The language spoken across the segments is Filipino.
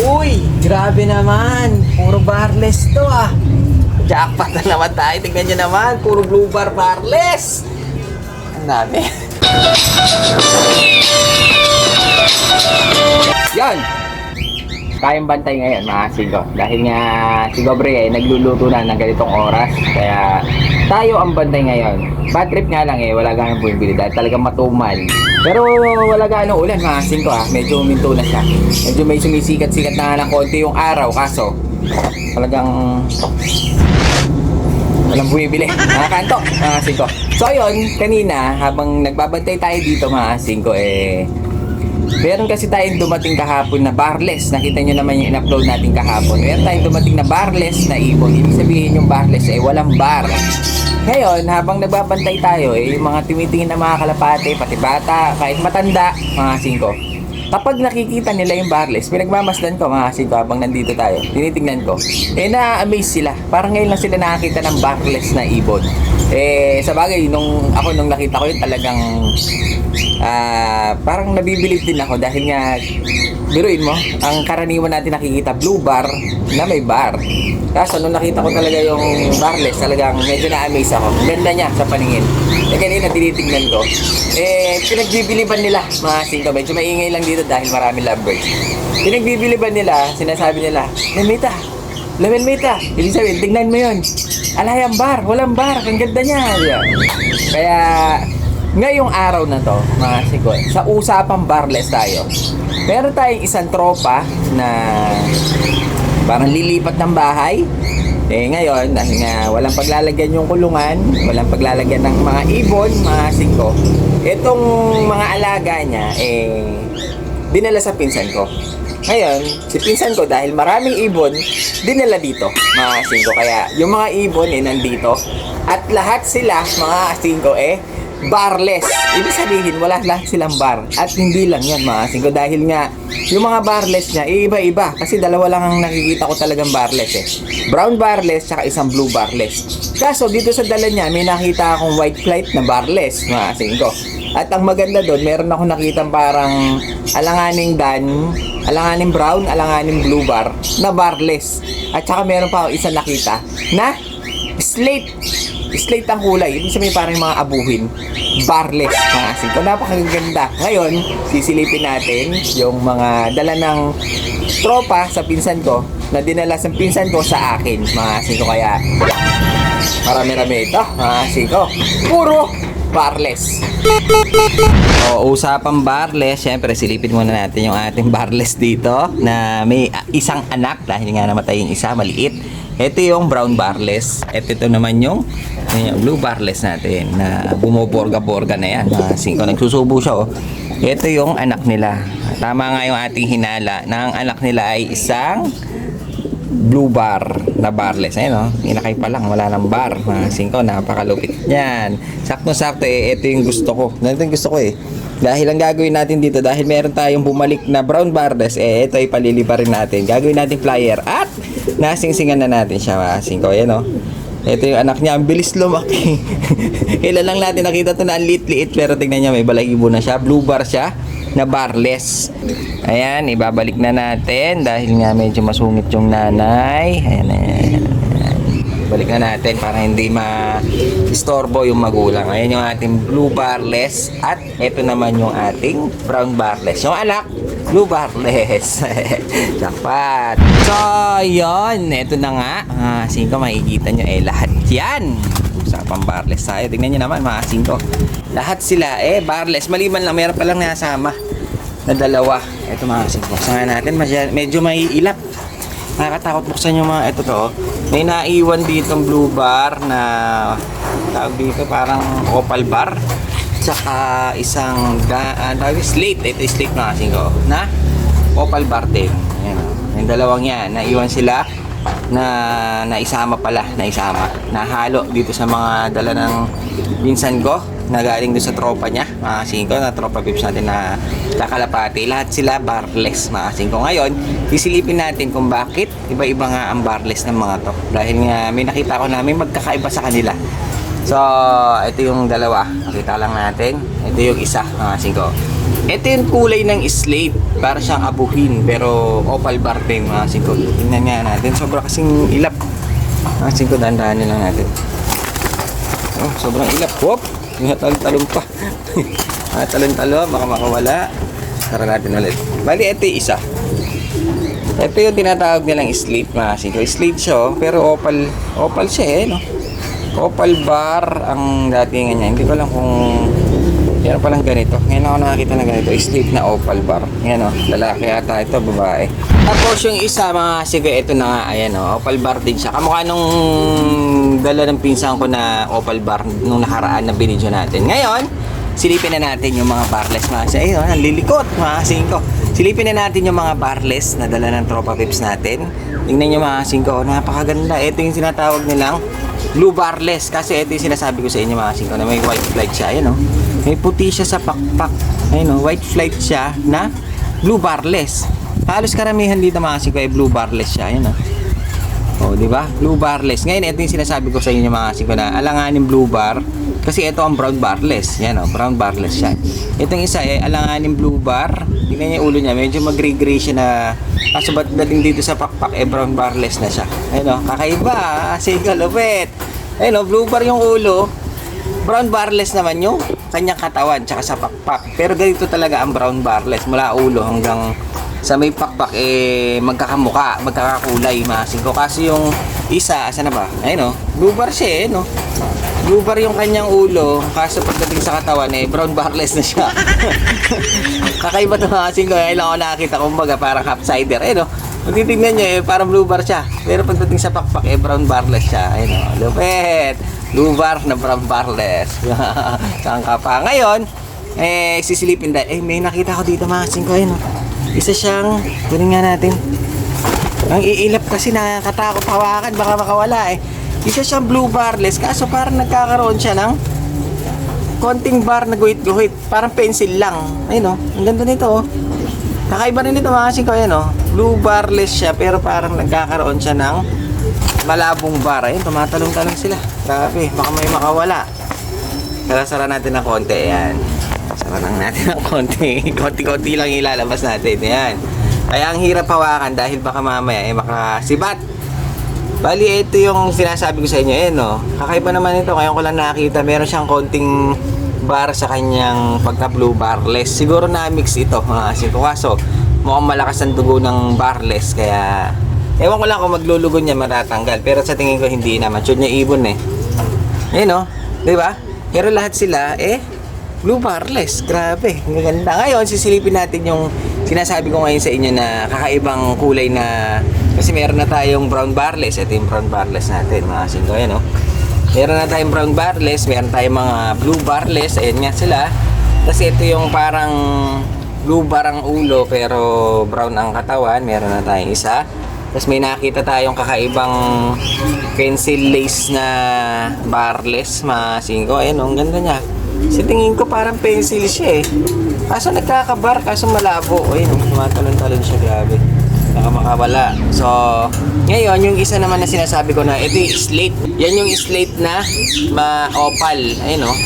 Uy, grabe naman. Puro barless to ah. Jackpot na naman tayo. Tingnan nyo naman. Puro blue bar barless. Ang dami. Yan. Tayong bantay ngayon, mga sigo. Dahil nga si Gobre eh, nagluluto na ng ganitong oras. Kaya tayo ang bantay ngayon. Bad trip nga lang eh, wala ganang bumibili dahil talagang matumal. Pero wala ganong ulan, mga sigo ah. Medyo minto na siya. Medyo may sumisikat-sikat na ng konti yung araw. Kaso, talagang walang bumibili. Mga kanto, mga singko. So ayun, kanina, habang nagbabantay tayo dito mga singko, eh, meron kasi tayong dumating kahapon na barless. Nakita nyo naman yung in-upload natin kahapon. Meron tayong dumating na barless na ibon. Ibig sabihin yung barless eh, walang bar. Ngayon, habang nagbabantay tayo, eh, yung mga tumitingin na mga kalapate, pati bata, kahit matanda, mga singko, kapag nakikita nila yung barless, pinagmamasdan ko mga singko habang nandito tayo, tinitingnan ko, eh na-amaze sila. Parang ngayon lang sila nakakita ng barless na ibon. Eh, sa bagay, nung ako nung nakita ko yun talagang ah parang nabibilib din ako dahil nga biruin mo, ang karaniwan natin nakikita blue bar na may bar. Kaso nung nakita ko talaga yung barless, talagang medyo na-amaze ako. Ganda niya sa paningin. Eh kanina tinitingnan ko. Eh, pinagbibiliban nila mga singko. Medyo maingay lang dito dahil marami lovebirds. Pinagbibiliban nila, sinasabi nila, Lemita, Lemon Mita, ibig sabihin, tingnan mo yun. Alayang bar, walang bar, ang ganda niya. Yan. Kaya, ngayong araw na to, mga siko, sa usapang barless tayo. Meron tayong isang tropa na parang lilipat ng bahay. Eh ngayon, dahil nga walang paglalagyan yung kulungan, walang paglalagyan ng mga ibon, mga singko, itong mga alaga niya, eh, dinala sa pinsan ko. Ngayon, si pinsan ko dahil maraming ibon, dinala dito, mga singko. Kaya yung mga ibon eh nandito. At lahat sila, mga singko eh, barless. Ibig sabihin, wala lahat silang bar. At hindi lang yan, mga singko. Dahil nga, yung mga barless niya, eh, iba-iba. Kasi dalawa lang ang nakikita ko talagang barless eh. Brown barless, tsaka isang blue barless. Kaso, dito sa dala niya, may nakita akong white flight na barless, mga singko. At ang maganda doon, meron ako nakita parang alanganing dan, alanganing brown, alanganing blue bar na barless. At saka meron pa ako isa nakita na slate. Slate ang kulay. Ibig sabihin parang mga abuhin. Barless. Mga asin ko. Napakaganda. Ngayon, sisilipin natin yung mga dala ng tropa sa pinsan ko na dinala sa pinsan ko sa akin. Mga asin ko kaya marami-rami ito. Mga asin ko. Puro barless. O, usapang barless, syempre silipin muna natin yung ating barless dito na may isang anak dahil nga namatay yung isa, maliit. Ito yung brown barless. Ito, ito naman yung, yung blue barless natin na bumoborga-borga na yan. Mga singko, nagsusubo siya oh. Ito yung anak nila. Tama nga yung ating hinala na ang anak nila ay isang blue bar na barless. Ayun o, inakay pa lang, wala nang bar. Mga singko, napakalupit yan. Sakto-sakto eh, ito yung gusto ko. Ganito yung gusto ko eh. Dahil ang gagawin natin dito, dahil meron tayong bumalik na brown barless, eh, ito ay palilipa natin. Gagawin natin flyer at nasingsingan na natin siya, mga singko. Ayan o. Ito yung anak niya, ang bilis lumaki. Kailan lang natin nakita to na ang liit-liit, pero tignan niya, may balahibo na siya. Blue bar siya na barless. Ayan, ibabalik na natin dahil nga medyo masungit yung nanay. Ayan. ayan. Balik na natin para hindi ma-istorbo yung magulang. Ayan yung ating blue barless at ito naman yung ating brown barless. Yung anak, blue barless. Dapat. So, yun. Ito na nga. Ah, singko, makikita nyo eh lahat yan usapang barless tayo. Tingnan nyo naman mga singko. Lahat sila eh barless. Maliban lang, meron pa lang nasama na dalawa. Ito mga singko. Nga natin. Masya, medyo may ilap. Nakakatakot buksan yung mga ito to. oh. May naiwan dito blue bar na tawag dito parang opal bar. Tsaka isang da, uh, dito, slate. Ito slate mga singko. Na opal bar din. Ayan, oh. Yung dalawang yan. Naiwan sila na naisama pala, naisama. Nahalo dito sa mga dala ng pinsan ko na galing doon sa tropa niya, mga singko, na tropa pips natin na kakalapati. Lahat sila barless, mga singko. Ngayon, isilipin natin kung bakit iba-iba nga ang barless ng mga to. Dahil nga may nakita ko na may magkakaiba sa kanila. So, ito yung dalawa. Nakita lang natin. Ito yung isa, mga singko. Ito yung kulay ng slate. Para siyang abuhin. Pero opal bar din mga singko. Tingnan nga natin. Sobra kasing ilap. Mga singko, dahan-dahanin lang natin. Oh, sobrang ilap. Whoop! Talon-talon pa. Talon-talon. Baka makawala. Tara natin ulit. Bali, ito yung isa. Ito yung tinatawag nilang slate mga singko. Slate siya oh, pero opal. Opal siya eh, no? Opal bar ang datingan niya. Hindi ko alam kung Meron palang ganito. Ngayon ako nakakita na ganito. Slate na opal bar. Ngayon o. Lalaki ata ito. Babae. Tapos yung isa mga sige. Ito na nga. Ayan o. Opal bar din siya. Kamukha nung dala ng pinsan ko na opal bar nung nakaraan na binidyo natin. Ngayon, silipin na natin yung mga barless mga kasi ayun, ang lilikot mga singko. Silipin na natin yung mga barless na dala ng tropa pips natin. Tingnan nyo mga singko, napakaganda. Ito yung sinatawag nilang blue barless kasi ito yung sinasabi ko sa inyo mga singko na may white flight siya. Ayun oh. May puti siya sa pakpak. Ayun oh, white flight siya na blue barless. Halos karamihan dito mga singko ay blue barless siya. Ayun oh. Oh, di ba? Blue barless. Ngayon, ito yung sinasabi ko sa inyo mga siko na alanganin blue bar. Kasi ito ang brown barless. Yan oh, brown barless siya. Itong isa eh, alanganin blue bar. Tingnan yung ulo niya, medyo mag-gray-gray siya na kaso ba't dating dito sa pakpak eh brown barless na siya. Ayun oh, kakaiba. ah. Sige, lupit. Ayun oh, blue bar yung ulo. Brown barless naman yung kanyang katawan tsaka sa pakpak. Pero ganito talaga ang brown barless mula ulo hanggang sa may pakpak eh magkakamuka, magkakakulay mga singko. Kaso yung isa, asa na ba? Ayun oh, blue bar siya eh, no? Blue bar yung kanyang ulo, kaso pagdating sa katawan eh, brown barless na siya. Kakaiba to mga singko, ngayon lang ako nakakita kumbaga parang half-sider, eh no? Kung titignan nyo eh, parang blue bar siya. Pero pagdating sa pakpak eh, brown barless siya. Ayun oh, lupet! Blue bar na brown barless. Saan ka pa? Ngayon, eh, sisilipin dahil, eh, may nakita ko dito mga singko, ayun oh. Isa siyang, kunin nga natin. Ang iilap kasi nakakatakot hawakan, baka makawala eh. Isa siyang blue barless, kaso parang nagkakaroon siya ng konting bar na guhit-guhit. Parang pencil lang. Ayun oh, ang ganda nito oh. Kakaiba rin nito mga kasi ko, ayan oh. Blue barless siya, pero parang nagkakaroon siya ng malabong bar. Ayun, tumatalong-talong sila. Grabe, baka may makawala. Sara natin ng konti, ayan. Sara lang natin ng konti. Konti-konti lang ilalabas natin, ayan. Kaya ang hirap hawakan dahil baka mamaya eh makasibat. Bali, ito yung sinasabi ko sa inyo, eh, no? Kakaiba naman ito, ngayon ko lang nakita, meron siyang konting bar sa kanyang pagka-blue barless. Siguro na-mix ito, mga siko. Kaso, mukhang malakas ang dugo ng barless, kaya... Ewan ko lang kung maglulugo niya matatanggal, pero sa tingin ko hindi naman. Sure niya ibon eh. Eh, no? Di ba? Pero lahat sila, eh, blue barless. Grabe, ang ganda. Ngayon, sisilipin natin yung sinasabi ko ngayon sa inyo na kakaibang kulay na kasi meron na tayong brown barless. Ito yung brown barless natin, mga singko. Ayan, oh. Meron na tayong brown barless, meron tayong mga blue barless. Ayan nga sila. Tapos ito yung parang blue bar ang ulo pero brown ang katawan. Meron na tayong isa. Tapos may nakita tayong kakaibang pencil lace na barless, mga singko. Ayan, oh, ang ganda niya. Sa tingin ko parang pencil siya eh. Kaso nagkakabar, kaso malabo. Ayun, tumatalon-talon siya, grabe. Baka makawala. So, ngayon, yung isa naman na sinasabi ko na, ito yung slate. Yan yung slate na ma-opal. Ayun, oh.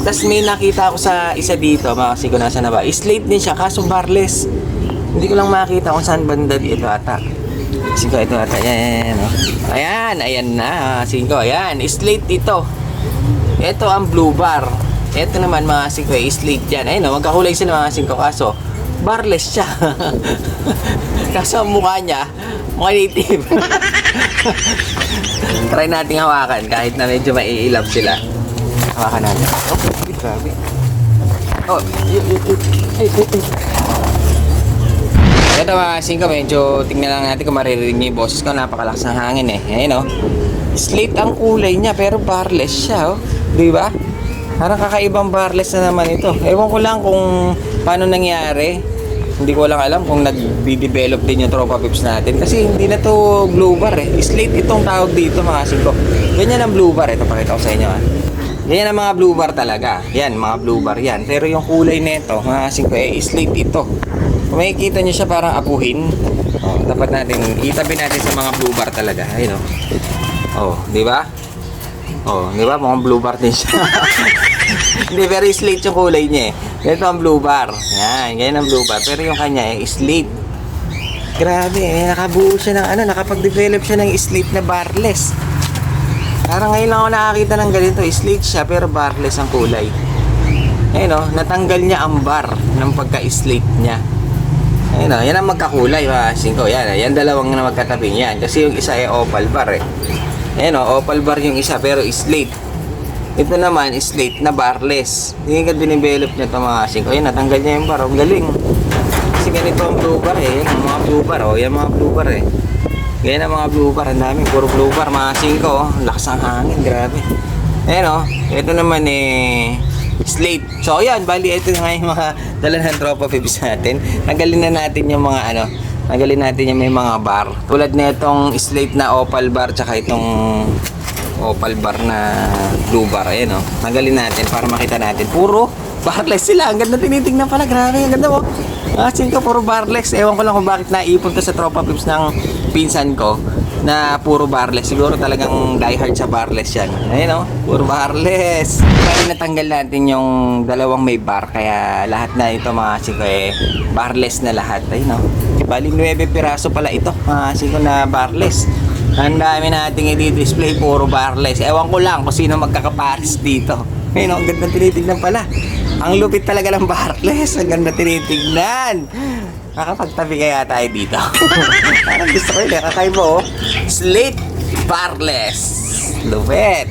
Tapos may nakita ako sa isa dito, mga kasi ko nasa na ba. Slate din siya, kaso barless. Hindi ko lang makita kung saan banda dito ata. Singko, ito ata. Yan, yan, yan. oh. Ayan, ayan na. Singko, ayan. Slate ito. Ito ang blue bar. Ito naman mga singko, eh, slate yan. Ayun, oh, magkakulay sila mga singko. Kaso, barless siya. kaso ang mukha niya, mukha native. Try nating hawakan kahit na medyo maiilap sila. Hawakan natin. Oh, grabe. Oh, y- y- y- ay, ay, ay. Ito mga singko, medyo tingnan lang natin kung maririnig niyo yung boses ko. Napakalakas ng hangin eh. Ayun oh. Slate ang kulay niya pero barless siya oh. Di ba? Parang kakaibang barless na naman ito. Ewan ko lang kung paano nangyari. Hindi ko lang alam kung nag-develop din yung tropa pips natin. Kasi hindi na to blue bar eh. Slate itong tawag dito mga singko. Ganyan ang blue bar. Ito pakita ko sa inyo ah. Yan ang mga blue bar talaga. Yan, mga blue bar yan. Pero yung kulay nito, mga singko, eh, slate ito. Kung makikita nyo siya parang apuhin, oh, dapat natin, itabi natin sa mga blue bar talaga. Ayun oh. Oh, di ba? Oh, di ba? Mukhang blue bar din siya. Hindi, pero slate yung kulay niya eh. Ganito ang blue bar. Yan, ganyan ang blue bar. Pero yung kanya eh, slate. Grabe eh, nakabuo siya ng ano, nakapag-develop siya ng slate na barless. Parang ngayon lang ako nakakita ng ganito, slate siya pero barless ang kulay. Ayun oh, natanggal niya ang bar ng pagka-slate niya. Ayun oh, yan ang magkakulay mga singko. Yan, yan dalawang na magkatabi niyan. Kasi yung isa ay opal bar eh. Ayun oh, opal bar yung isa pero slate. Ito naman, slate na barless. Hindi ka dinevelop niya ito mga singko. Ayun, natanggal niya yung bar. Ang galing. Kasi ganito ang blue bar eh. Yan mga blue bar oh. Yan mga blue bar eh. Ganyan ang mga blue bar. Ang dami. Puro blue bar mga singko. Oh. Lakas ang hangin. Grabe. Ayun oh. Ito naman eh slate. So ayan, bali ito nga yung mga dala ng tropa pibs natin. Tanggalin na natin yung mga ano, tanggalin natin yung may mga bar. Tulad na itong slate na opal bar tsaka itong opal bar na blue bar. Ayan o. Tanggalin natin para makita natin. Puro barless sila. Ang ganda tinitingnan pala. Grabe, ang ganda mo. Asin ko, puro barless. Ewan ko lang kung bakit naipon to sa tropa pips ng pinsan ko na puro barless. Siguro talagang diehard sa barless yan. Ayun o, puro barless. Bali natanggal natin yung dalawang may bar. Kaya lahat na ito mga siko eh, barless na lahat. Ayun o. Bali 9 piraso pala ito mga siko na barless. Ang dami nating i-display puro barless. Ewan ko lang kung sino magkakapares dito. Ayun o, ang ganda tinitignan pala. Ang lupit talaga ng barless. Ang ganda tinitignan. Nakapagtabi kaya tayo dito. Parang gusto ko yun. eh. Kakaiba oh. Slate Barless. Lupit.